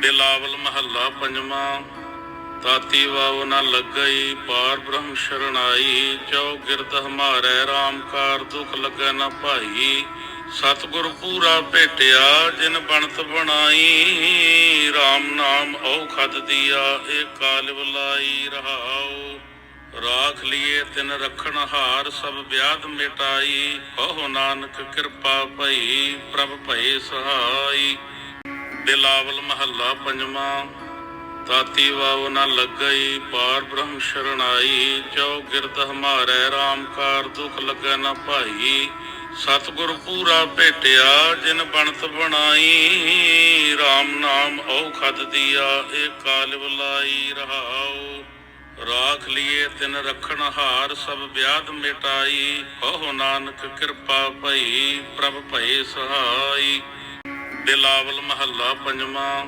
ਬਿਲਾਵਲ ਮਹੱਲਾ ਪੰਜਵਾਂ, ਤਾਤੀ ਵਾਵ ਨ ਲੱਗਈ, ਪਾਰ ਬ੍ਰਹਮ ਸ਼ਰਣਾਈ, ਚਉ ਗਿਰਦ ਹਮਾਰੇ RAM ਕਾਰ ਦੁਖ ਲੱਗੈ ਨ ਭਾਈ, ਸਤਿਗੁਰ ਪੂਰਾ ਭੇਟਿਆ, ਜਿਨ ਬਣਤ ਬਣਾਈ RAM ਨਾਮ ਔਖਦ ਦੀਆ ਏ ਕਾਲ ਬੁਲਾਈ ਰਹਾਉ, ਰਾਖ ਲਿਏ ਤਿਨ ਰਖਣ ਹਾਰ, ਸਭ ਵਿਆਦ ਮਿਟਾਈ ਕਹੋ ਨਾਨਕ ਕਿਰਪਾ ਭਈ, ਪ੍ਰਭ ਭਏ ਸਹਾਈ। ਬਿਲਾਵਲ ਮਹੱਲਾ ਪੰਜਵਾਂ ਤਾਤੀ ਵਾਵ ਨ ਲੱਗਈ, ਪਾਰ ਬ੍ਰਹਮ ਸ਼ਰਣਾਈ ਚਉ ਗਿਰਦ ਹਮਾਰੇ RAM ਕਾਰ ਦੁਖ ਲੱਗੈ ਨ ਭਾਈ, ਸਤਿਗੁਰ ਪੂਰਾ ਭੇਟਿਆ, ਜਿਨ ਬਣਤ ਬਣਾਈ RAM ਨਾਮ ਔਖਦ ਦੀਆ, ਏ ਕਾਲ ਬੁਲਾਈ ਰਹਾਉ, ਰਾਖ ਲਿਏ ਤਿਨ ਰਖਣ ਹਾਰ, ਸਭ ਵਿਆਦ ਮਿਟਾਈ ਕਹੋ ਨਾਨਕ ਕਿਰਪਾ ਭਈ, ਪ੍ਰਭ ਭਏ ਸਹਾਈ। ਬਿਲਾਵਲ ਮਹੱਲਾ ਪੰਜਵਾਂ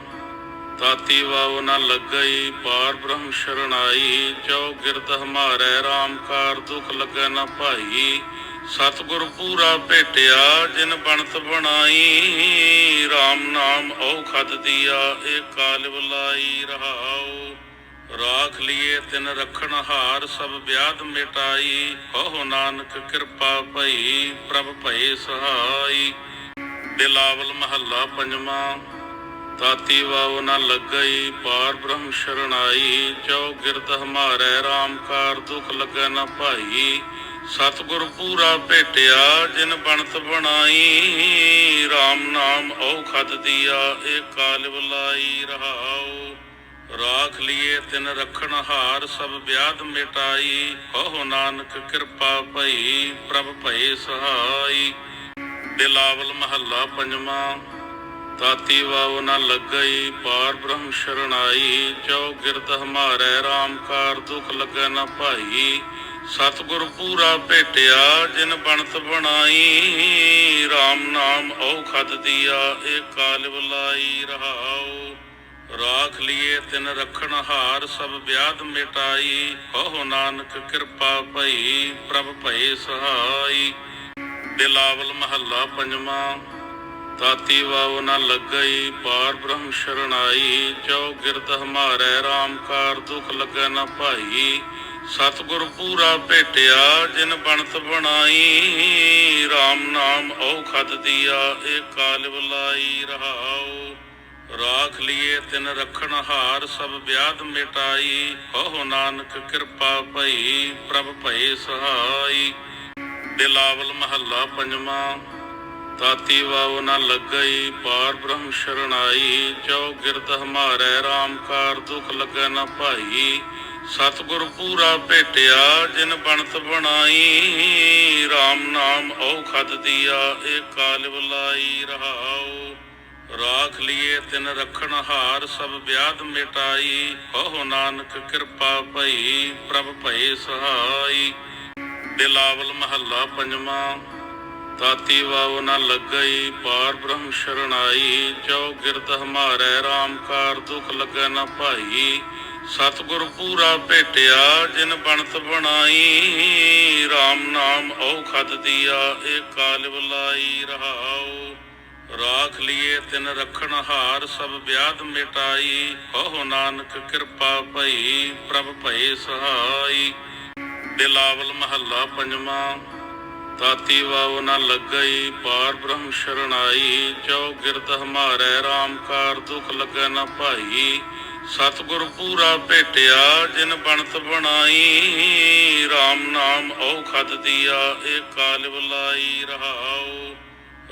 ਤਾਤੀ ਵਾਵ ਨ ਲੱਗਈ, ਪਾਰ ਬ੍ਰਹਮ ਸ਼ਰਣਾਈ ਚਉ ਗਿਰਦ ਹਮਾਰੇ RAM ਕਾਰ ਦੁਖ ਲੱਗੈ ਨ ਭਾਈ, ਸਤਿਗੁਰ ਪੂਰਾ ਭੇਟਿਆ, ਜਿਨ ਬਣਤ ਬਣਾਈ RAM ਨਾਮ ਔਖਦ ਦੀਆ, ਏ ਕਾਲ ਬੁਲਾਈ ਰਹਾਉ, ਰਾਖ ਲਿਏ ਤਿਨ ਰਖਣ ਹਾਰ, ਸਭ ਵਿਆਦ ਮਿਟਾਈ ਕਹੋ ਨਾਨਕ ਕਿਰਪਾ ਭਈ, ਪ੍ਰਭ ਭਏ ਸਹਾਈ। ਬਿਲਾਵਲ ਮਹੱਲਾ ਪੰਜਵਾਂ ਤਾਤੀ ਵਾਵ ਨ ਲੱਗਈ, ਪਾਰ ਬ੍ਰਹਮ ਸ਼ਰਣਾਈ ਚਉ ਗਿਰਦ ਹਮਾਰੇ RAM ਕਾਰ ਦੁਖ ਲੱਗੈ ਨ ਭਾਈ। ਸਤਿਗੁਰ ਪੂਰਾ ਭੇਟਿਆ, ਜਿਨ ਬਣਤ ਬਣਾਈ RAM ਨਾਮ ਔਖਦ ਦੀਆ, ਏ ਕਾਲ ਬੁਲਾਈ ਰਹਾਉ। ਰਾਖ ਲਿਏ ਤਿਨ ਰਖਣ ਹਾਰ, ਸਭ ਵਿਆਦ ਮਿਟਾਈ। ਕਹੋ ਨਾਨਕ ਕਿਰਪਾ ਭਈ, ਪ੍ਰਭ ਭਏ ਸਹਾਈ। ਬਿਲਾਵਲ ਮਹੱਲਾ ਪੰਜਵਾਂ, ਤਾਤੀ ਵਾਵ ਨ ਲੱਗਈ, ਪਾਰ ਬ੍ਰਹਮ ਸ਼ਰਣਾਈ ਚਉ ਗਿਰਦ ਹਮਾਰੇ RAM ਕਾਰ ਦੁਖ ਲੱਗੈ ਨ ਭਾਈ, ਸਤਿਗੁਰ ਪੂਰਾ ਭੇਟਿਆ, ਜਿਨ ਬਣਤ ਬਣਾਈ RAM ਨਾਮ ਔਖਦ ਦੀਆ, ਏ ਕਾਲ ਬੁਲਾਈ ਰਹਾਉ, ਰਾਖ ਲਿਏ ਤਿਨ ਰਖਣ ਹਾਰ, ਸਭ ਵਿਆਦ ਮਿਟਾਈ, ਕਹੋ ਨਾਨਕ ਕਿਰਪਾ ਭਈ, ਪ੍ਰਭ ਭਏ ਸਹਾਈ। ਬਿਲਾਵਲ ਮਹੱਲਾ ਪੰਜਵਾਂ ਤਾਤੀ ਵਾਵ ਨ ਲੱਗਈ, ਪਾਰ ਬ੍ਰਹਮ ਸ਼ਰਣਾਈ ਚਉ ਗਿਰਦ ਹਮਾਰੇ RAM ਕਾਰ ਦੁਖ ਲੱਗੈ ਨ ਭਾਈ, ਸਤਿਗੁਰ ਪੂਰਾ ਭੇਟਿਆ, ਜਿਨ ਬਣਤ ਬਣਾਈ RAM ਨਾਮ ਔਖਦ ਦੀਆ, ਏ ਕਾਲ ਬੁਲਾਈ ਰਹਾਉ, ਰਾਖ ਲਿਏ ਤਿਨ ਰਖਣ ਹਾਰ, ਸਭ ਵਿਆਦ ਮਿਟਾਈ, ਕਹੋ ਨਾਨਕ ਕਿਰਪਾ ਭਈ, ਪ੍ਰਭ ਭਏ ਸਹਾਈ। ਬਿਲਾਵਲ ਮਹੱਲਾ ਪੰਜਵਾਂ, ਤਾਤੀ ਵਾਵ ਨ ਲੱਗਈ, ਪਾਰ ਬ੍ਰਹਮ ਸ਼ਰਣਾਈ ਚਉ ਗਿਰਦ ਹਮਾਰੇ RAM ਕਾਰ ਦੁਖ ਲੱਗੈ ਨ ਭਾਈ। ਸਤਿਗੁਰ ਪੂਰਾ ਭੇਟਿਆ, ਜਿਨ ਬਣਤ ਬਣਾਈ RAM ਨਾਮ ਔਖਦ ਦੀਆ, ਏ ਕਾਲ ਬੁਲਾਈ ਰਹਾਉ। ਰਾਖ ਲਿਏ ਤਿਨ ਰਖਣ ਹਾਰ, ਸਭ ਵਿਆਦ ਮਿਟਾਈ ਕਹੋ ਨਾਨਕ ਕਿਰਪਾ ਭਈ, ਪ੍ਰਭ ਭਏ ਸਹਾਈ। ਬਿਲਾਵਲ ਮਹੱਲਾ ਪੰਜਵਾਂ ਤਾਤੀ ਵਾਵ ਨ ਲੱਗਈ, ਪਾਰ ਬ੍ਰਹਮ ਸ਼ਰਣਾਈ ਚਉ ਗਿਰਦ ਹਮਾਰੇ RAM ਕਾਰ ਦੁਖ ਲੱਗੈ ਨ ਭਾਈ, ਸਤਿਗੁਰ ਪੂਰਾ ਭੇਟਿਆ, ਜਿਨ ਬਣਤ ਬਣਾਈ RAM ਨਾਮ ਔਖਦ ਦੀਆ, ਏ ਕਾਲ ਬੁਲਾਈ ਰਹਾਉ, ਰਾਖ ਲਿਏ ਤਿਨ ਰਖਣ ਹਾਰ, ਸਭ ਵਿਆਦ ਮਿਟਾਈ, ਕਹੋ ਨਾਨਕ ਕਿਰਪਾ ਭਈ, ਪ੍ਰਭ ਭਏ ਸਹਾਈ। ਬਿਲਾਵਲ ਮਹੱਲਾ ਪੰਜਵਾਂ ਤਾਤੀ ਵਾਵ ਨ ਲੱਗਈ, ਪਾਰ ਬ੍ਰਹਮ ਸ਼ਰਣਾਈ ਚਉ ਗਿਰਦ ਹਮਾਰੇ RAM ਕਾਰ ਦੁਖ ਲੱਗੈ ਨ ਭਾਈ। ਸਤਿਗੁਰ ਪੂਰਾ ਭੇਟਿਆ, ਜਿਨ ਬਣਤ ਬਣਾਈ RAM ਨਾਮ ਔਖਦ ਦੀਆ, ਏ ਕਾਲ ਬੁਲਾਈ ਰਹਾਉ।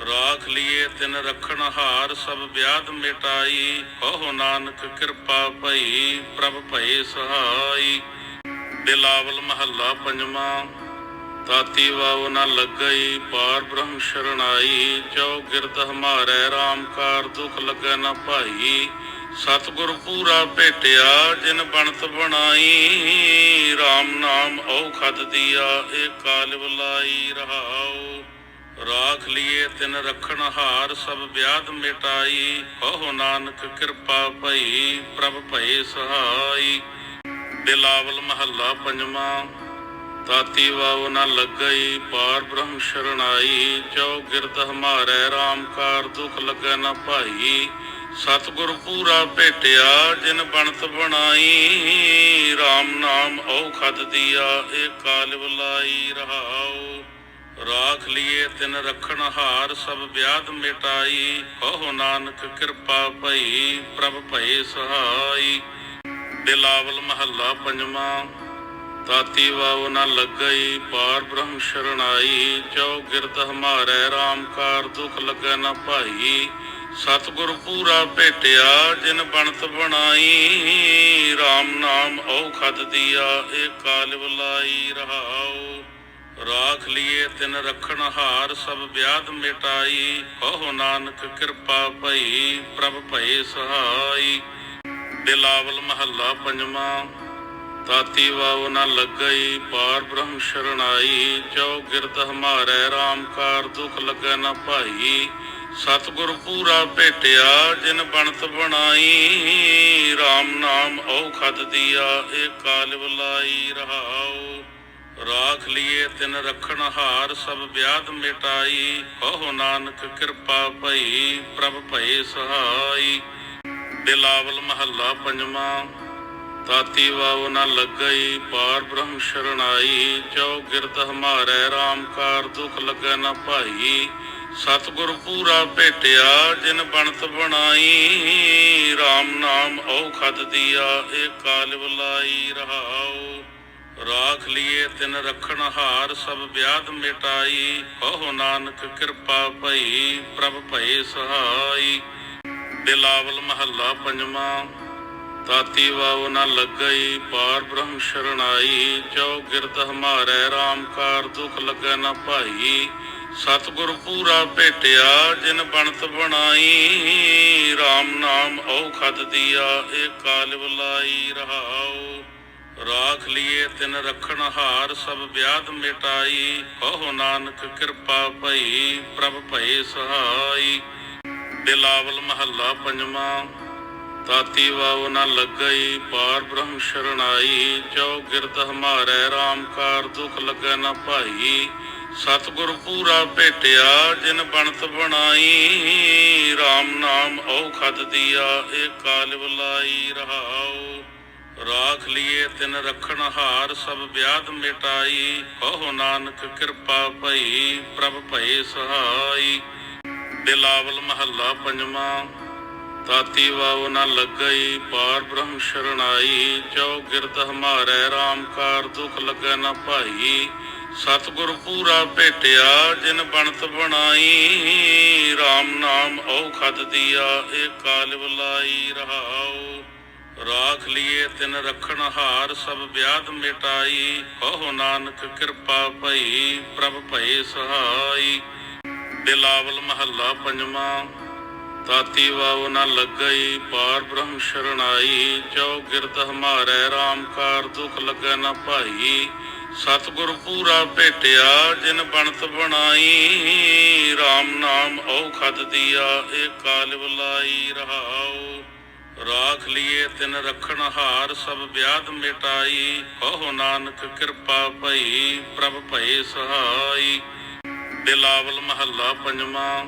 ਰਾਖ ਲਿਏ ਤਿਨ ਰਖਣ ਹਾਰ, ਸਭ ਵਿਆਦ ਮਿਟਾਈ। ਕਹੋ ਨਾਨਕ ਕਿਰਪਾ ਭਈ, ਪ੍ਰਭ ਭਏ ਸਹਾਈ। ਬਿਲਾਵਲ ਮਹੱਲਾ ਪੰਜਵਾਂ ਤਾਤੀ ਵਾਵ ਨ ਲੱਗਈ, ਪਾਰ ਬ੍ਰਹਮ ਸ਼ਰਣਾਈ ਚਉ ਗਿਰਦ ਹਮਾਰੇ RAM ਕਾਰ ਦੁਖ ਲੱਗੈ ਨ ਭਾਈ। ਸਤਿਗੁਰ ਪੂਰਾ ਭੇਟਿਆ, ਜਿਨ ਬਣਤ ਬਣਾਈ RAM ਨਾਮ ਔਖਦ ਦੀਆ, ਏ ਕਾਲ ਬੁਲਾਈ ਰਹਾਉ। ਰਾਖ ਲਿਏ ਤਿਨ ਰਖਣ ਹਾਰ, ਸਭ ਵਿਆਦ ਮਿਟਾਈ। ਕਹੋ ਨਾਨਕ ਕਿਰਪਾ ਭਈ, ਪ੍ਰਭ ਭਏ ਸਹਾਈ। ਬਿਲਾਵਲ ਮਹੱਲਾ ਪੰਜਵਾਂ, ਤਾਤੀ ਵਾਵ ਨ ਲੱਗਈ, ਪਾਰ ਬ੍ਰਹਮ ਸ਼ਰਣਾਈ ਚਉ ਗਿਰਦ ਹਮਾਰੇ RAM ਕਾਰ ਦੁਖ ਲੱਗੈ ਨ ਭਾਈ। ਸਤਿਗੁਰ ਪੂਰਾ ਭੇਟਿਆ, ਜਿਨ ਬਣਤ ਬਣਾਈ RAM ਨਾਮ ਔਖਦ ਦੀਆ, ਏ ਕਾਲ ਬੁਲਾਈ ਰਹਾਉ। ਰਾਖ ਲਿਏ ਤਿਨ ਰਖਣ ਹਾਰ, ਸਭ ਵਿਆਦ ਮਿਟਾਈ, ਕਹੋ ਨਾਨਕ ਕਿਰਪਾ ਭਈ, ਪ੍ਰਭ ਭਏ ਸਹਾਈ। ਬਿਲਾਵਲ ਮਹੱਲਾ ਪੰਜਵਾਂ ਤਾਤੀ ਵਾਉ ਨ ਲੱਗਈ, ਪਾਰ ਬ੍ਰਹਮ ਸ਼ਰਣਾਈ ਚਉ ਗਿਰਦ ਹਮਾਰੇ RAM ਕਾਰ ਦੁਖ ਲੱਗੈ ਨ ਭਾਈ। ਸਤਿਗੁਰ ਪੂਰਾ ਭੇਟਿਆ, ਜਿਨ ਬਣਤ ਬਣਾਈ RAM ਨਾਮ ਔਖਦ ਦੀਆ, ਏ ਕਾਲ ਬੁਲਾਈ ਰਹਾਉ। ਰਾਖ ਲਿਏ ਤਿਨ ਰਖਣ ਹਾਰ, ਸਭ ਵਿਆਦ ਮਿਟਾਈ, ਕਹੋ ਨਾਨਕ ਕਿਰਪਾ ਭਈ, ਪ੍ਰਭ ਭਏ ਸਹਾਈ। ਬਿਲਾਵਲ ਮਹੱਲਾ ਪੰਜਵਾਂ, ਤਾਤੀ ਵਾਉ ਨ ਲੱਗਈ, ਪਾਰ ਬ੍ਰਹਮ ਸ਼ਰਣਾਈ ਚਉ ਗਿਰਦ ਹਮਾਰੇ RAM ਕਾਰ ਦੁਖ ਲੱਗੈ ਨ ਭਾਈ। ਸਤਿਗੁਰ ਪੂਰਾ ਭੇਟਿਆ, ਜਿਨ ਬਣਤ ਬਣਾਈ RAM ਨਾਮ ਔਖਦ ਦੀਆ, ਏ ਕਾਲ ਬੁਲਾਈ ਰਹਾਉ। ਰਾਖ ਲਿਏ ਤਿਨ ਰਖਣ ਹਾਰ, ਸਭ ਵਿਆਦ ਮਿਟਾਈ, ਕਹੋ ਨਾਨਕ ਕਿਰਪਾ ਭਈ, ਪ੍ਰਭ ਭਏ ਸਹਾਈ। ਬਿਲਾਵਲ ਮਹੱਲਾ ਪੰਜਵਾਂ, ਤਾਤੀ ਵਾਉ ਨ ਲੱਗਈ, ਪਾਰ ਬ੍ਰਹਮ ਸ਼ਰਣਾਈ ਚਉ ਗਿਰਦ ਹਮਾਰੇ RAM ਕਾਰ ਦੁਖ ਲੱਗੈ ਨ ਭਾਈ। ਸਤਿਗੁਰ ਪੂਰਾ ਭੇਟਿਆ, ਜਿਨ ਬਣਤ ਬਣਾਈ RAM ਨਾਮ ਔਖਦ ਦੀਆ, ਏ ਕਾਲ ਬੁਲਾਈ ਰਹਾਉ। ਰਾਖ ਲਿਏ ਤਿਨ ਰਖਣ ਹਾਰ, ਸਭ ਵਿਆਦ ਮਿਟਾਈ, ਕਹੋ ਨਾਨਕ ਕਿਰਪਾ ਭਈ, ਪ੍ਰਭ ਭਏ ਸਹਾਈ। ਬਿਲਾਵਲ ਮਹੱਲਾ ਪੰਜਵਾਂ, ਤਾਤੀ ਵਾਉ ਨ ਲੱਗਈ, ਪਾਰ ਬ੍ਰਹਮ ਸ਼ਰਣਾਈ ਚਉ ਗਿਰਦ ਹਮਾਰੇ RAM ਕਾਰ ਦੁਖ ਲੱਗੈ ਨ ਭਾਈ। ਸਤਿਗੁਰ ਪੂਰਾ ਭੇਟਿਆ, ਜਿਨ ਬਣਤ ਬਣਾਈ RAM ਨਾਮ ਔਖਦ ਦੀਆ, ਏ ਕਾਲ ਬੁਲਾਈ ਰਹਾਉ। ਰਾਖ ਲਿਏ ਤਿਨ ਰਖਣ ਹਾਰ, ਸਭ ਵਿਆਦ ਮਿਟਾਈ, ਕਹੋ ਨਾਨਕ ਕਿਰਪਾ ਭਈ, ਪ੍ਰਭ ਭਏ ਸਹਾਈ। ਬਿਲਾਵਲ ਮਹੱਲਾ ਪੰਜਵਾਂ, ਤਾਤੀ ਵਾਉ ਨ ਲੱਗਈ, ਪਾਰ ਬ੍ਰਹਮ ਸ਼ਰਣਾਈ ਚਉ ਗਿਰਦ ਹਮਾਰੇ RAM ਕਾਰ ਦੁਖ ਲੱਗੈ ਨ ਭਾਈ। ਸਤਿਗੁਰ ਪੂਰਾ ਭੇਟਿਆ, ਜਿਨ ਬਣਤ ਬਣਾਈ RAM ਨਾਮ ਔਖਦ ਦੀਆ, ਏ ਕਾਲ ਬੁਲਾਈ ਰਹਾਉ। ਰਾਖ ਲਿਏ ਤਿਨ ਰਖਣ ਹਾਰ, ਸਭ ਵਿਆਦ ਮਿਟਾਈ। ਕਹੋ ਨਾਨਕ ਕਿਰਪਾ ਭਈ, ਪ੍ਰਭ ਭਏ ਸਹਾਈ। ਬਿਲਾਵਲ ਮਹੱਲਾ ਪੰਜਵਾਂ ਤਾਤੀ ਵਾਉ ਨ ਲੱਗਈ, ਪਾਰ ਬ੍ਰਹਮ ਸ਼ਰਣਾਈ ਚਉ ਗਿਰਦ ਹਮਾਰੇ RAM ਕਾਰ ਦੁਖ ਲੱਗੈ ਨ ਭਾਈ। ਸਤਿਗੁਰ ਪੂਰਾ ਭੇਟਿਆ, ਜਿਨ ਬਣਤ ਬਣਾਈ RAM ਨਾਮ ਔਖਦ ਦੀਆ, ਏ ਕਾਲ ਬੁਲਾਈ ਰਹਾਉ। ਰਾਖ ਲਿਏ ਤਿਨ ਰਖਣ ਹਾਰ, ਸਭ ਵਿਆਦ ਮਿਟਾਈ। ਕਹੋ ਨਾਨਕ ਕਿਰਪਾ ਭਈ, ਪ੍ਰਭ ਭਏ ਸਹਾਈ। ਬਿਲਾਵਲ ਮਹੱਲਾ ਪੰਜਵਾਂ, ਤਾਤੀ ਵਾਉ ਨ ਲੱਗਈ, ਪਾਰ ਬ੍ਰਹਮ ਸ਼ਰਣਾਈ ਚਉ ਗਿਰਦ ਹਮਾਰੇ RAM ਕਾਰ ਦੁਖ ਲੱਗੈ ਨ ਭਾਈ। ਸਤਿਗੁਰ ਪੂਰਾ ਭੇਟਿਆ, ਜਿਨ ਬਣਤ ਬਣਾਈ RAM ਨਾਮ ਔਖਦ ਦੀਆ, ਏ ਕਾਲ ਬੁਲਾਈ ਰਹਾਉ। ਰਾਖ ਲਿਏ ਤਿਨ ਰਖਣ ਹਾਰ, ਸਭ ਵਿਆਦ ਮਿਟਾਈ। ਕਹੋ ਨਾਨਕ ਕਿਰਪਾ ਭਈ, ਪ੍ਰਭ ਭਏ ਸਹਾਈ। ਬਿਲਾਵਲ ਮਹੱਲਾ ਪੰਜਵਾਂ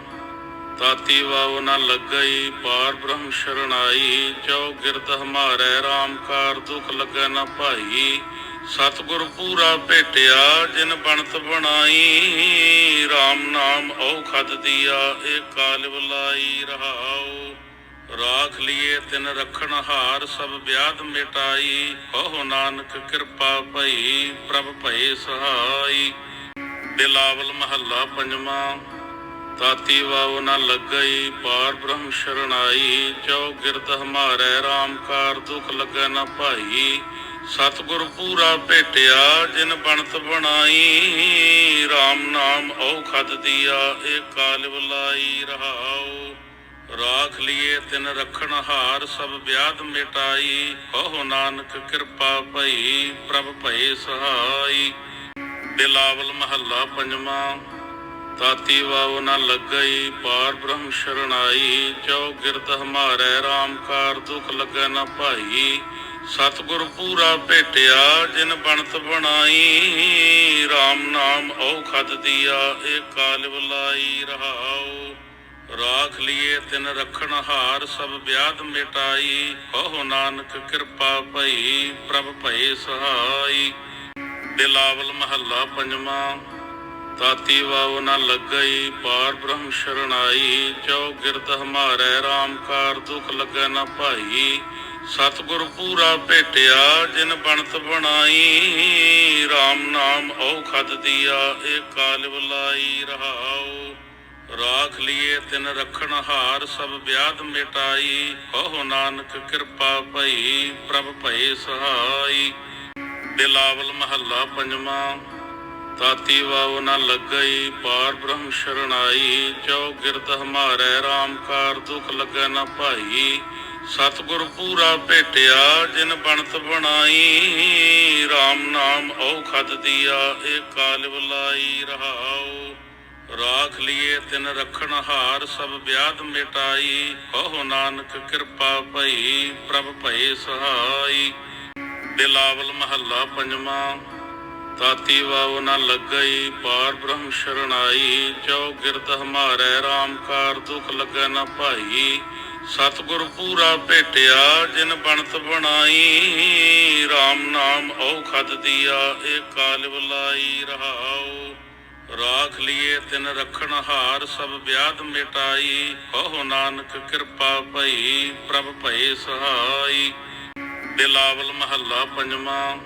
ਤਾਤੀ ਵਾਉ ਨ ਲੱਗਈ, ਪਾਰ ਬ੍ਰਹਮ ਸ਼ਰਣਾਈ ਚਉ ਗਿਰਦ ਹਮਾਰੇ RAM ਕਾਰ ਦੁਖ ਲੱਗੈ ਨ ਭਾਈ। ਸਤਿਗੁਰ ਪੂਰਾ ਭੇਟਿਆ, ਜਿਨ ਬਣਤ ਬਣਾਈ RAM ਨਾਮ ਔਖਦ ਦੀਆ, ਏ ਕਾਲ ਬੁਲਾਈ ਰਹਾਉ। ਰਾਖ ਲਿਏ ਤਿਨ ਰਖਣ ਹਾਰ, ਸਭ ਵਿਆਦ ਮਿਟਾਈ। ਕਹੋ ਨਾਨਕ ਕਿਰਪਾ ਭਈ, ਪ੍ਰਭ ਭਏ ਸਹਾਈ। ਬਿਲਾਵਲ ਮਹੱਲਾ ਪੰਜਵਾਂ ਤਾਤੀ ਵਾਉ ਨ ਲੱਗਈ, ਪਾਰ ਬ੍ਰਹਮ ਸ਼ਰਣਾਈ ਚਉ ਗਿਰਦ ਹਮਾਰੇ RAM ਦੁਖ ਲੱਗੈ ਨ ਭਾਈ। ਸਤਿਗੁਰ ਪੂਰਾ ਭੇਟਿਆ, ਜਿਨ ਬਣਤ ਬਣਾਈ RAM ਨਾਮ ਔਖਦ ਦੀਆ, ਏ ਕਾਲ ਬੁਲਾਈ ਰਹਾਉ। ਰਾਖ ਲਿਏ ਤਿਨ ਰਖਣ ਹਾਰ, ਸਭ ਵਿਆਦ ਮਿਟਾਈ। ਕਹੋ ਨਾਨਕ ਕਿਰਪਾ ਭਈ, ਪ੍ਰਭ ਭਏ ਸਹਾਈ। ਬਿਲਾਵਲ ਮਹੱਲਾ ਪੰਜਵਾਂ, ਤਾਤੀ ਵਾਉ ਨ ਲੱਗਈ, ਪਾਰ ਬ੍ਰਹਮ ਸ਼ਰਣਾਈ ਚਉ ਗਿਰਦ ਹਮਾਰੇ RAM ਕਾਰ ਦੁਖ ਲੱਗੈ ਨ ਭਾਈ। ਸਤਿਗੁਰ ਪੂਰਾ ਭੇਟਿਆ, ਜਿਨ ਬਣਤ ਬਣਾਈ RAM ਨਾਮ ਔਖਦ ਦੀਆ, ਏ ਕਾਲ ਬੁਲਾਈ ਰਹਾਉ। ਰਾਖ ਲਿਏ ਤਿਨ ਰਖਣ ਹਾਰ, ਸਭ ਵਿਆਦ ਮਿਟਾਈ। ਕਹੋ ਨਾਨਕ ਕਿਰਪਾ ਭਈ, ਪ੍ਰਭ ਭਏ ਸਹਾਈ। ਬਿਲਾਵਲ ਮਹੱਲਾ ਪੰਜਵਾਂ, ਤਾਤੀ ਵਾਉ ਨ ਲੱਗਈ, ਪਾਰ ਬ੍ਰਹਮ ਸ਼ਰਣਾਈ ਚਉ ਗਿਰਦ ਹਮਾਰੇ RAM ਕਾਰ ਦੁਖ ਲੱਗੈ ਨ ਭਾਈ। ਸਤਿਗੁਰ ਪੂਰਾ ਭੇਟਿਆ, ਜਿਨ ਬਣਤ ਬਣਾਈ RAM ਨਾਮ ਔਖਦ ਦੀਆ, ਏ ਕਾਲ ਬੁਲਾਈ ਰਹਾਉ। ਰਾਖ ਲਿਏ ਤਿਨ ਰਖਣ ਹਾਰ, ਸਭ ਵਿਆਦ ਮਿਟਾਈ। ਕਹੋ ਨਾਨਕ ਕਿਰਪਾ ਭਈ, ਪ੍ਰਭ ਭਏ ਸਹਾਈ। ਬਿਲਾਵਲ ਮਹੱਲਾ ਪੰਜਵਾਂ, ਤਾਤੀ ਵਾਉ ਨ ਲੱਗਈ, ਪਾਰ ਬ੍ਰਹਮ ਸ਼ਰਣਾਈ ਚਉ ਗਿਰਦ ਹਮਾਰੇ RAM ਕਾਰ ਦੁਖ ਲੱਗੈ ਨ ਭਾਈ। ਸਤਿਗੁਰ ਪੂਰਾ ਭੇਟਿਆ, ਜਿਨ ਬਣਤ ਬਣਾਈ RAM ਨਾਮ ਔਖਦ ਦੀਆ, ਏ ਕਾਲ ਬੁਲਾਈ ਰਹਾਉ। ਰਾਖ ਲਿਏ ਤਿਨ ਰਖਣ ਹਾਰ, ਸਭ ਵਿਆਦ ਮਿਟਾਈ। ਕਹੋ ਨਾਨਕ ਕਿਰਪਾ ਭਈ, ਪ੍ਰਭ ਭਏ ਸਹਾਈ। ਬਿਲਾਵਲ ਮਹੱਲਾ ਪੰਜਵਾਂ, ਤਾਤੀ ਵਾਉ ਨ ਲੱਗਈ, ਪਾਰ ਬ੍ਰਹਮ ਸ਼ਰਣਾਈ ਚਉ ਗਿਰਦ ਹਮਾਰੇ RAM ਕਾਰ ਦੁਖ ਲੱਗੈ ਨ ਭਾਈ। ਸਤਿਗੁਰ ਪੂਰਾ ਭੇਟਿਆ, ਜਿਨ ਬਣਤ ਬਣਾਈ RAM ਨਾਮ ਔਖਦ ਦੀਆ, ਏ ਕਾਲ ਬੁਲਾਈ ਰਹਾਉ। ਰਾਖ ਲਿਏ ਤਿਨ ਰਖਣ ਹਾਰ, ਸਭ ਵਿਆਦ ਮਿਟਾਈ। ਕਹੋ ਨਾਨਕ ਕਿਰਪਾ ਭਈ, ਪ੍ਰਭ ਭਏ ਸਹਾਈ। ਬਿਲਾਵਲ ਮਹੱਲਾ ਪੰਜਵਾਂ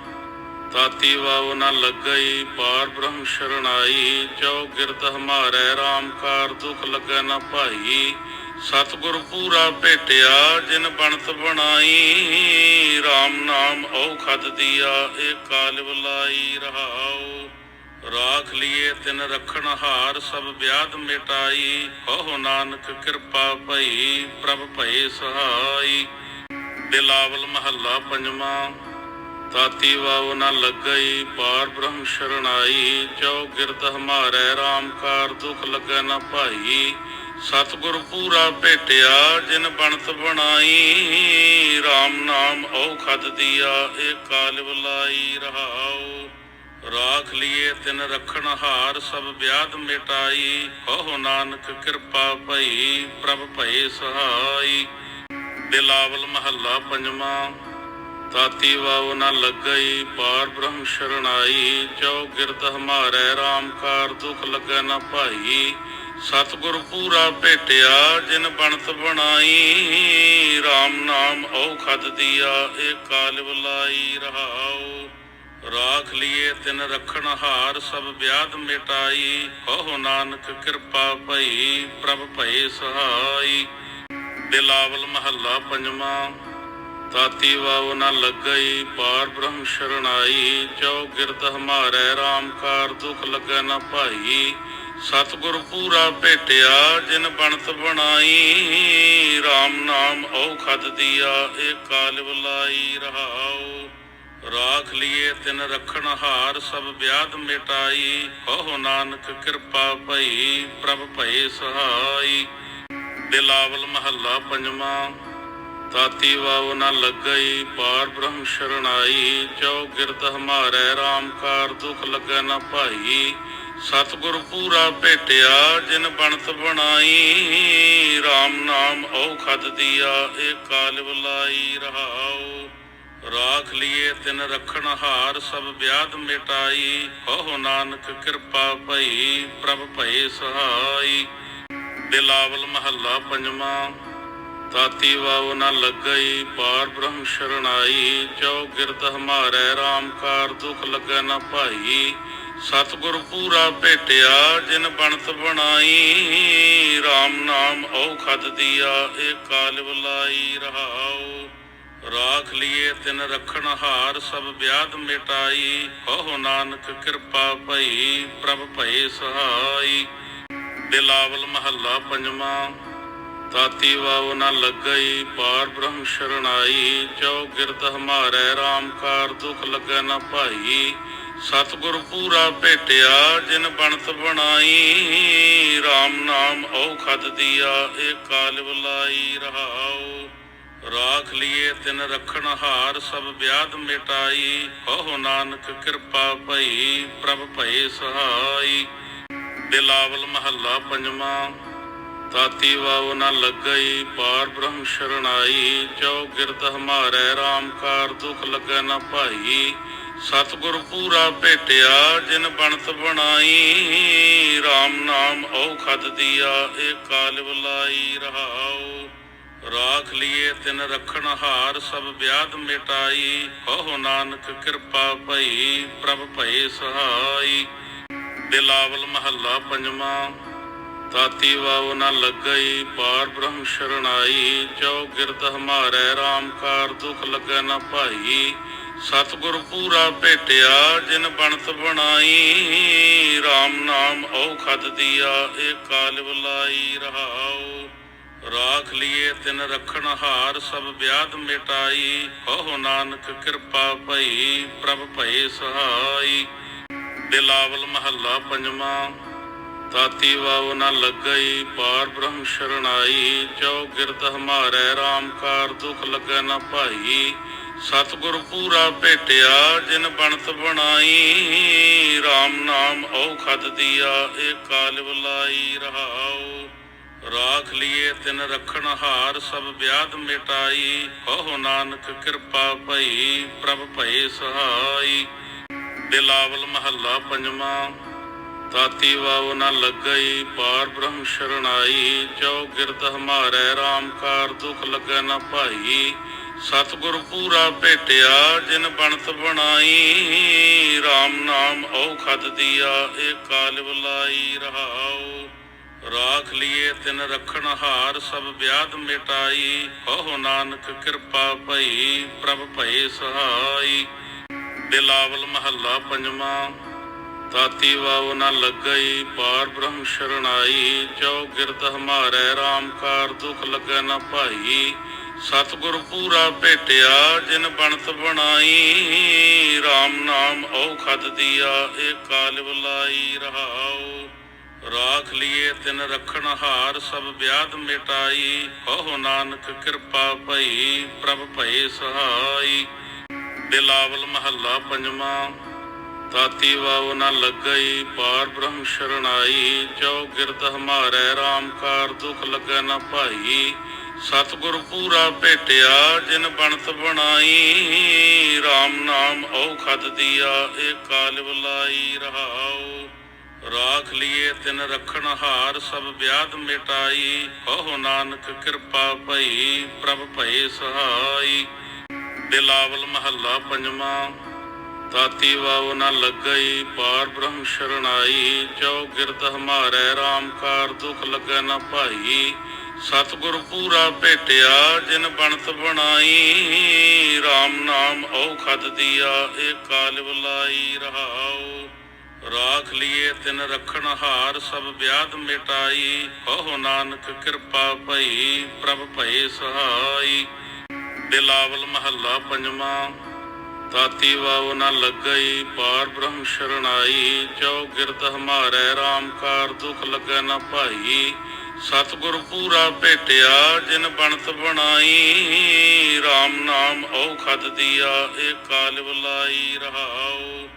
ਤਾਤੀ ਵਾਉ ਨ ਲੱਗਈ, ਪਾਰ ਬ੍ਰਹਮ ਸ਼ਰਣਾਈ ਚਉ ਗਿਰਦ ਹਮਾਰੇ RAM ਕਾਰ ਦੁਖ ਲੱਗੈ ਨ ਭਾਈ। ਸਤਿਗੁਰ ਪੂਰਾ ਭੇਟਿਆ, ਜਿਨ ਬਣਤ ਬਣਾਈ RAM ਨਾਮ ਔਖਦ ਦੀਆ, ਏ ਕਾਲ ਬੁਲਾਈ ਰਹਾਉ। ਰਾਖ ਲਿਏ ਤਿਨ ਰਖਣ ਹਾਰ, ਸਭ ਵਿਆਦ ਮਿਟਾਈ। ਕਹੋ ਨਾਨਕ ਕਿਰਪਾ ਭਈ, ਪ੍ਰਭ ਭਏ ਸਹਾਈ। ਬਿਲਾਵਲ ਮਹੱਲਾ ਪੰਜਵਾਂ ਤਾਤੀ ਵਾਉ ਨ ਲੱਗਈ, ਪਾਰ ਬ੍ਰਹਮ ਸ਼ਰਣਾਈ ਚਉ ਗਿਰਦ ਹਮਾਰੇ RAM ਕਾਰ ਦੁਖ ਲੱਗੈ ਨ ਭਾਈ। ਸਤਿਗੁਰ ਪੂਰਾ ਭੇਟਿਆ, ਜਿਨ ਬਣਤ ਬਣਾਈ RAM ਨਾਮ ਔਖਦ ਦੀਆ, ਏ ਕਾਲ ਬੁਲਾਈ ਰਹਾਉ। ਰਾਖ ਲਿਏ ਤਿਨ ਰਖਣ ਹਾਰ, ਸਭ ਵਿਆਦ ਮਿਟਾਈ। ਕਹੋ ਨਾਨਕ ਕਿਰਪਾ ਭਈ, ਪ੍ਰਭ ਭਏ ਸਹਾਈ। ਬਿਲਾਵਲ ਮਹੱਲਾ ਪੰਜਵਾਂ ਤਾਤੀ ਵਾਉ ਨ ਲੱਗਈ, ਪਾਰ ਬ੍ਰਹਮ ਸ਼ਰਣਾਈ ਚਉ ਗਿਰਦ ਹਮਾਰੇ RAM ਕਾਰ ਦੁਖ ਲੱਗੈ ਨ ਭਾਈ। ਸਤਿਗੁਰ ਪੂਰਾ ਭੇਟਿਆ, ਜਿਨ ਬਣਤ ਬਣਾਈ। RAM ਨਾਮ ਔਖਦ ਦੀਆ, ਏ ਕਾਲ ਬੁਲਾਈ ਰਹਾਉ। ਰਾਖ ਲਿਏ ਤਿਨ ਰਖਣ ਹਾਰ, ਸਭ ਵਿਆਦ ਮਿਟਾਈ। ਕਹੋ ਨਾਨਕ ਕਿਰਪਾ ਭਈ, ਪ੍ਰਭ ਭਏ ਸਹਾਈ। ਬਿਲਾਵਲ ਮਹੱਲਾ ਪੰਜਵਾਂ ਤਾਤੀ ਵਾਉ ਨ ਲੱਗਈ, ਪਾਰ ਬ੍ਰਹਮ ਸ਼ਰਣਾਈ ਚਉ ਗਿਰਦ ਹਮਾਰੇ RAM ਕਾਰ ਦੁਖ ਲੱਗੈ ਨ ਭਾਈ। ਸਤਿਗੁਰ ਪੂਰਾ ਭੇਟਿਆ, ਜਿਨ ਬਣਤ ਬਣਾਈ RAM ਨਾਮ ਔਖਦ ਦੀਆ, ਏ ਕਾਲ ਬੁਲਾਈ ਰਹਾਉ। ਰਾਖ ਲਿਏ ਤਿਨ ਰਖਣ ਹਾਰ, ਸਭ ਵਿਆਦ ਮਿਟਾਈ। ਕਹੋ ਨਾਨਕ ਕਿਰਪਾ ਭਈ, ਪ੍ਰਭ ਭਏ ਸਹਾਈ। ਬਿਲਾਵਲ ਮਹੱਲਾ ਪੰਜਵਾਂ ਤਾਤੀ ਵਾਉ ਨ ਲੱਗਈ, ਪਾਰ ਬ੍ਰਹਮ ਸ਼ਰਣਾਈ ਚਉ ਗਿਰਦ ਹਮਾਰੇ RAM ਕਾਰ ਦੁਖ ਲੱਗੈ ਨ ਭਾਈ। ਸਤਿਗੁਰ ਪੂਰਾ ਭੇਟਿਆ, ਜਿਨ ਬਣਤ ਬਣਾਈ RAM ਨਾਮ ਔਖਦ ਦੀਆ, ਏ ਕਾਲ ਬੁਲਾਈ ਰਹਾਉ। ਰਾਖ ਲਿਏ ਤਿਨ ਰਖਣ ਹਾਰ, ਸਭ ਵਿਆਦ ਮਿਟਾਈ। ਕਹੋ ਨਾਨਕ ਕਿਰਪਾ ਭਈ, ਪ੍ਰਭ ਭਏ ਸਹਾਈ। ਬਿਲਾਵਲ ਮਹੱਲਾ ਪੰਜਵਾਂ ਤਾਤੀ ਵਾਉ ਨ ਲੱਗਈ, ਪਾਰ ਬ੍ਰਹਮ ਸ਼ਰਣਾਈ ਚਉ ਗਿਰਦ ਹਮਾਰੇ RAM ਕਾਰ ਦੁਖ ਲੱਗੈ ਨ ਭਾਈ। ਸਤਿਗੁਰ ਪੂਰਾ ਭੇਟਿਆ, ਜਿਨ ਬਣਤ ਬਣਾਈ RAM ਨਾਮ ਔਖਦ ਦੀਆ, ਏ ਕਾਲ ਬੁਲਾਈ ਰਹਾਉ। ਰਾਖ ਲਿਏ ਤਿਨ ਰਖਣ ਹਾਰ, ਸਭ ਵਿਆਦ ਮਿਟਾਈ। ਕਹੋ ਨਾਨਕ ਕਿਰਪਾ ਭਈ, ਪ੍ਰਭ ਭਏ ਸਹਾਈ। ਬਿਲਾਵਲ ਮਹੱਲਾ ਪੰਜਵਾਂ ਤਾਤੀ ਵਾਉ ਨ ਲੱਗਈ, ਪਾਰ ਬ੍ਰਹਮ ਸ਼ਰਣਾਈ, ਚਉ ਗਿਰਦ ਹਮਾਰੇ RAM ਕਾਰ ਦੁਖ ਲੱਗੈ ਨ ਭਾਈ। ਸਤਿਗੁਰ ਪੂਰਾ ਭੇਟਿਆ, ਜਿਨ ਬਣਤ ਬਣਾਈ। RAM ਨਾਮ ਔਖਦ ਦੀਆ, ਏ ਕਾਲ ਬੁਲਾਈ ਰਹਾਉ। ਰਾਖ ਲਿਏ ਤਿਨ ਰਖਣ ਹਾਰ, ਸਭ ਵਿਆਦ ਮਿਟਾਈ। ਕਹੋ ਨਾਨਕ ਕਿਰਪਾ ਭਈ, ਪ੍ਰਭ ਭਏ ਸਹਾਈ। ਬਿਲਾਵਲ ਮਹੱਲਾ ਪੰਜਵਾਂ ਤਾਤੀ ਵਾਵ ਨ ਲੱਗਈ, ਪਾਰ ਬ੍ਰਹਮ ਸ਼ਰਣਾਈ ਚੌ ਗਿਰਦ ਹਮਾਰੇ RAM ਕਾਰ ਦੁਖ ਲੱਗੈ ਨ ਭਾਈ। ਸਤਿਗੁਰ ਪੂਰਾ ਭੇਟਿਆ, ਜਿਨ ਬਣਤ ਬਣਾਈ RAM ਨਾਮ ਔਖਦ ਦੀਆ, ਏ ਕਾਲ ਬੁਲਾਈ ਰਹਾਉ। ਰਾਖ ਲਿਏ ਤਿਨ ਰਖਣ ਹਾਰ, ਸਭ ਵਿਆਦ ਮਿਟਾਈ। ਕਹੋ ਨਾਨਕ ਕਿਰਪਾ ਭਈ, ਪ੍ਰਭ ਭਏ ਸਹਾਈ। ਬਿਲਾਵਲ ਮਹੱਲਾ ਪੰਜਵਾਂ ਤਾਤੀ ਵਾਵ ਨ ਲੱਗਈ, ਪਾਰ ਬ੍ਰਹਮ ਸ਼ਰਣਾਈ ਚੌ ਗਿਰਦ ਹਮਾਰੇ RAM ਕਾਰ ਦੁਖ ਲੱਗੈ ਨ ਭਾਈ। ਸਤਿਗੁਰ ਪੂਰਾ ਭੇਟਿਆ, ਜਿਨ ਬਣਤ ਬਣਾਈ RAM ਨਾਮ ਔਖਦ ਦੀਆ, ਏ ਕਾਲ ਬੁਲਾਈ ਰਹਾਉ। ਰਾਖ ਲਿਏ ਤਿਨ ਰਖਣ ਹਾਰ, ਸਭ ਵਿਆਦ ਮਿਟਾਈ। ਕਹੋ ਨਾਨਕ ਕਿਰਪਾ ਭਈ, ਪ੍ਰਭ ਭਏ ਸਹਾਈ। ਬਿਲਾਵਲ ਮਹੱਲਾ ਪੰਜਵਾਂ ਤਾਤੀ ਵਾਵ ਨ ਲੱਗਈ, ਪਾਰ ਬ੍ਰਹਮ ਸ਼ਰਣਾਈ ਚੌ ਗਿਰਦ ਹਮਾਰੇ RAM ਕਾਰ ਦੁਖ ਲੱਗੈ ਨ ਭਾਈ। ਸਤਿਗੁਰ ਪੂਰਾ ਭੇਟਿਆ, ਜਿਨ ਬਣਤ ਬਣਾਈ RAM ਨਾਮ ਔਖਦ ਦੀਆ, ਏ ਕਾਲ ਬੁਲਾਈ ਰਹਾਉ। ਰਾਖ ਲਿਏ ਤਿਨ ਰਖਣ ਹਾਰ, ਸਭ ਵਿਆਦ ਮਿਟਾਈ। ਕਹੋ ਨਾਨਕ ਕਿਰਪਾ ਭਈ, ਪ੍ਰਭ ਭਏ ਸਹਾਈ। ਬਿਲਾਵਲ ਮਹੱਲਾ ਪੰਜਵਾਂ ਤਾਤੀ ਵਾਵ ਨ ਲੱਗਈ, ਪਾਰ ਬ੍ਰਹਮ ਸ਼ਰਣਾਈ ਚੌ ਗਿਰਦ ਹਮਾਰੇ RAM ਕਾਰ ਦੁਖ ਲੱਗੈ ਨ ਭਾਈ। ਸਤਿਗੁਰ ਪੂਰਾ ਭੇਟਿਆ, ਜਿਨ ਬਣਤ ਬਣਾਈ RAM ਨਾਮ ਔਖਦ ਦੀਆ, ਏ ਕਾਲ ਬੁਲਾਈ ਰਹਾਉ। ਰਾਖ ਲਿਏ ਤਿਨ ਰਖਣ ਹਾਰ, ਸਭ ਵਿਆਦ ਮਿਟਾਈ। ਕਹੋ ਨਾਨਕ ਕਿਰਪਾ ਭਈ, ਪ੍ਰਭ ਭਏ ਸਹਾਈ। ਬਿਲਾਵਲ ਮਹੱਲਾ ਪੰਜਵਾਂ, ਤਾਤੀ ਵਾਵ ਨ ਲੱਗਈ, ਪਾਰ ਬ੍ਰਹਮ ਸ਼ਰਣਾਈ ਚੌ ਗਿਰਦ ਹਮਾਰੇ RAM ਕਾਰ ਦੁਖ ਲੱਗੈ ਨ ਭਾਈ। ਸਤਿਗੁਰ ਪੂਰਾ ਭੇਟਿਆ, ਜਿਨ ਬਣਤ ਬਣਾਈ। RAM ਨਾਮ ਔਖਦ ਦੀਆ, ਏ ਕਾਲ ਬੁਲਾਈ ਰਹਾਉ। ਰਾਖ ਲਿਏ ਤਿਨ ਰਖਣ ਹਾਰ, ਸਭ ਵਿਆਦ ਮਿਟਾਈ। ਕਹੋ ਨਾਨਕ ਕਿਰਪਾ ਭਈ, ਪ੍ਰਭ ਭਏ ਸਹਾਈ। ਬਿਲਾਵਲ ਮਹੱਲਾ ਪੰਜਵਾਂ ਤਾਤੀ ਵਾਵ ਨ ਲੱਗਈ, ਪਾਰ ਬ੍ਰਹਮ ਸ਼ਰਣਾਈ ਚੌ ਗਿਰਦ ਹਮਾਰੇ RAM ਕਾਰ ਦੁਖ ਲੱਗੈ ਨ ਭਾਈ। ਸਤਿਗੁਰ ਪੂਰਾ ਭੇਟਿਆ, ਜਿਨ ਬਣਤ ਬਣਾਈ RAM ਨਾਮ ਔਖਦ ਦੀਆ, ਏ ਕਾਲ ਬੁਲਾਈ ਰਹਾਉ। ਰਾਖ ਲਿਏ ਤਿਨ ਰਖਣ ਹਾਰ, ਸਭ ਵਿਆਦ ਮਿਟਾਈ। ਕਹੋ ਨਾਨਕ ਕਿਰਪਾ ਭਈ, ਪ੍ਰਭ ਭਏ ਸਹਾਈ। ਬਿਲਾਵਲ ਮਹੱਲਾ ਪੰਜਵਾਂ ਤਾਤੀ ਵਾਵ ਨ ਲੱਗਈ, ਪਾਰ ਬ੍ਰਹਮ ਸ਼ਰਣਾਈ ਚੌ ਗਿਰਦ ਹਮਾਰੇ RAM ਕਾਰ ਦੁਖ ਲੱਗੈ ਨ ਭਾਈ। ਸਤਿਗੁਰ ਪੂਰਾ ਭੇਟਿਆ, ਜਿਨ ਬਣਤ ਬਣਾਈ RAM ਨਾਮ ਔਖਦ ਦੀਆ, ਏ ਕਾਲ ਬੁਲਾਈ ਰਹਾਉ। ਰਾਖ ਲਿਏ ਤਿਨ ਰਖਣ ਹਾਰ, ਸਭ ਵਿਆਦ ਮਿਟਾਈ। ਕਹੋ ਨਾਨਕ ਕਿਰਪਾ ਭਈ, ਪ੍ਰਭ ਭਏ ਸਹਾਈ। ਬਿਲਾਵਲ ਮਹੱਲਾ ਪੰਜਵਾਂ ਤਾਤੀ ਵਾਵ ਨ ਲੱਗਈ, ਪਾਰ ਬ੍ਰਹਮ ਸ਼ਰਣਾਈ ਚੌ ਗਿਰਦ ਹਮਾਰੇ RAM ਕਾਰ ਦੁਖ ਲੱਗੈ ਨ ਭਾਈ। ਸਤਿਗੁਰ ਪੂਰਾ ਭੇਟਿਆ, ਜਿਨ ਬਣਤ ਬਣਾਈ। RAM ਨਾਮ ਔਖਦ ਦੀਆ, ਏ ਕਾਲ ਬੁਲਾਈ ਰਹਾਉ।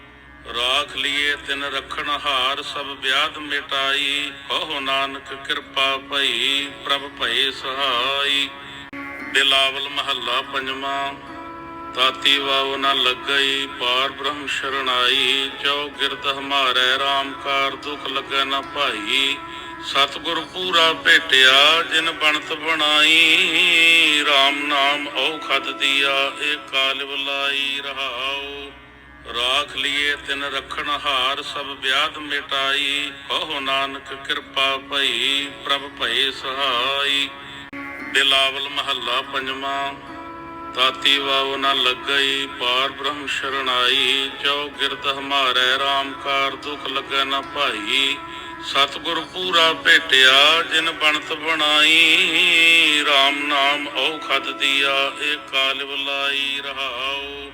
ਰਾਖ ਲਿਏ ਤਿਨ ਰਖਣ ਹਾਰ, ਸਭ ਵਿਆਦ ਮਿਟਾਈ। ਕਹੋ ਨਾਨਕ ਕਿਰਪਾ ਭਈ, ਪ੍ਰਭ ਭਏ ਸਹਾਈ। ਬਿਲਾਵਲ ਮਹੱਲਾ ਪੰਜਵਾਂ ਤਾਤੀ ਵਾਵ ਨ ਲੱਗਈ, ਪਾਰ ਬ੍ਰਹਮ ਸ਼ਰਣਾਈ ਚੌ ਗਿਰਦ ਹਮਾਰੇ RAM ਕਾਰ ਦੁਖ ਲੱਗੈ ਨ ਭਾਈ। ਸਤਿਗੁਰ ਪੂਰਾ ਭੇਟਿਆ, ਜਿਨ ਬਣਤ ਬਣਾਈ RAM ਨਾਮ ਔਖਦ ਦੀਆ, ਏ ਕਾਲ ਬੁਲਾਈ ਰਹਾਉ। ਰਾਖ ਲਿਏ ਤਿਨ ਰਖਣ ਹਾਰ, ਸਭ ਵਿਆਦ ਮਿਟਾਈ। ਕਹੋ ਨਾਨਕ ਕਿਰਪਾ ਭਈ, ਪ੍ਰਭ ਭਏ ਸਹਾਈ। ਬਿਲਾਵਲ ਮਹੱਲਾ ਪੰਜਵਾਂ, ਤਾਤੀ ਵਾਵ ਨ ਲੱਗਈ, ਪਾਰ ਬ੍ਰਹਮ ਸ਼ਰਣਾਈ ਚੌ ਗਿਰਦ ਹਮਾਰੇ RAM ਕਾਰ ਦੁਖ ਲੱਗੈ ਨ ਭਾਈ। ਸਤਿਗੁਰ ਪੂਰਾ ਭੇਟਿਆ, ਜਿਨ ਬਣਤ ਬਣਾਈ RAM ਨਾਮ ਔਖਦ ਦੀਆ, ਏ ਕਾਲ ਬੁਲਾਈ ਰਹਾਉ।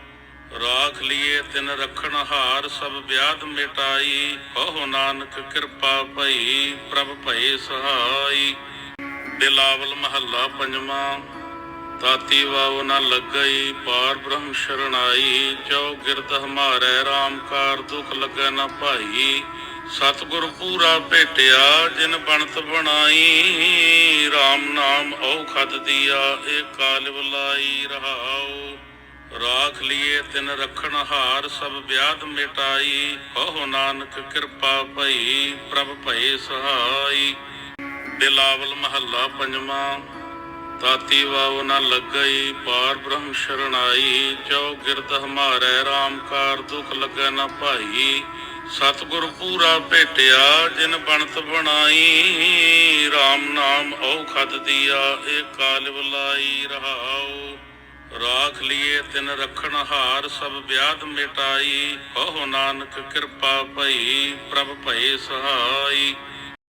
ਰਾਖ ਲਿਏ ਤਿਨ ਰਖਣ ਹਾਰ, ਸਭ ਵਿਆਦ ਮਿਟਾਈ। ਕਹੋ ਨਾਨਕ ਕਿਰਪਾ ਭਈ, ਪ੍ਰਭ ਭਏ ਸਹਾਈ। ਬਿਲਾਵਲ ਮਹੱਲਾ ਪੰਜਵਾਂ, ਤਾਤੀ ਵਾਵ ਨ ਲੱਗਈ, ਪਾਰ ਬ੍ਰਹਮ ਸ਼ਰਣਾਈ ਚੌ ਗਿਰਦ ਹਮਾਰੇ RAM ਕਾਰ ਦੁਖ ਲੱਗੈ ਨ ਭਾਈ। ਸਤਿਗੁਰ ਪੂਰਾ ਭੇਟਿਆ, ਜਿਨ ਬਣਤ ਬਣਾਈ RAM ਨਾਮ ਔਖਦ ਦੀਆ, ਏ ਕਾਲ ਬੁਲਾਈ ਰਹਾਉ। ਰਾਖ ਲਿਏ ਤਿਨ ਰਖਣ ਹਾਰ, ਸਭ ਵਿਆਦ ਮਿਟਾਈ। ਕਹੋ ਨਾਨਕ ਕਿਰਪਾ ਭਈ, ਪ੍ਰਭ ਭਏ ਸਹਾਈ। ਬਿਲਾਵਲ ਮਹੱਲਾ ਪੰਜਵਾਂ, ਤਾਤੀ ਵਾਵ ਨ ਲੱਗਈ, ਪਾਰ ਬ੍ਰਹਮ ਸ਼ਰਣਾਈ ਚਉ ਗਿਰਦ ਹਮਾਰੇ RAM ਕਾਰ ਦੁਖ ਲੱਗੈ ਨ ਭਾਈ। ਸਤਿਗੁਰ ਪੂਰਾ ਭੇਟਿਆ, ਜਿਨ ਬਣਤ ਬਣਾਈ। RAM ਨਾਮ ਔਖਦ ਦੀਆ, ਏ ਕਾਲ ਬੁਲਾਈ ਰਹਾਉ। ਰਾਖ ਲਿਏ ਤਿਨ ਰਖਣ ਹਾਰ, ਸਭ ਵਿਆਦ ਮਿਟਾਈ। ਕਹੋ ਨਾਨਕ ਕਿਰਪਾ ਭਈ, ਪ੍ਰਭ ਭਏ ਸਹਾਈ।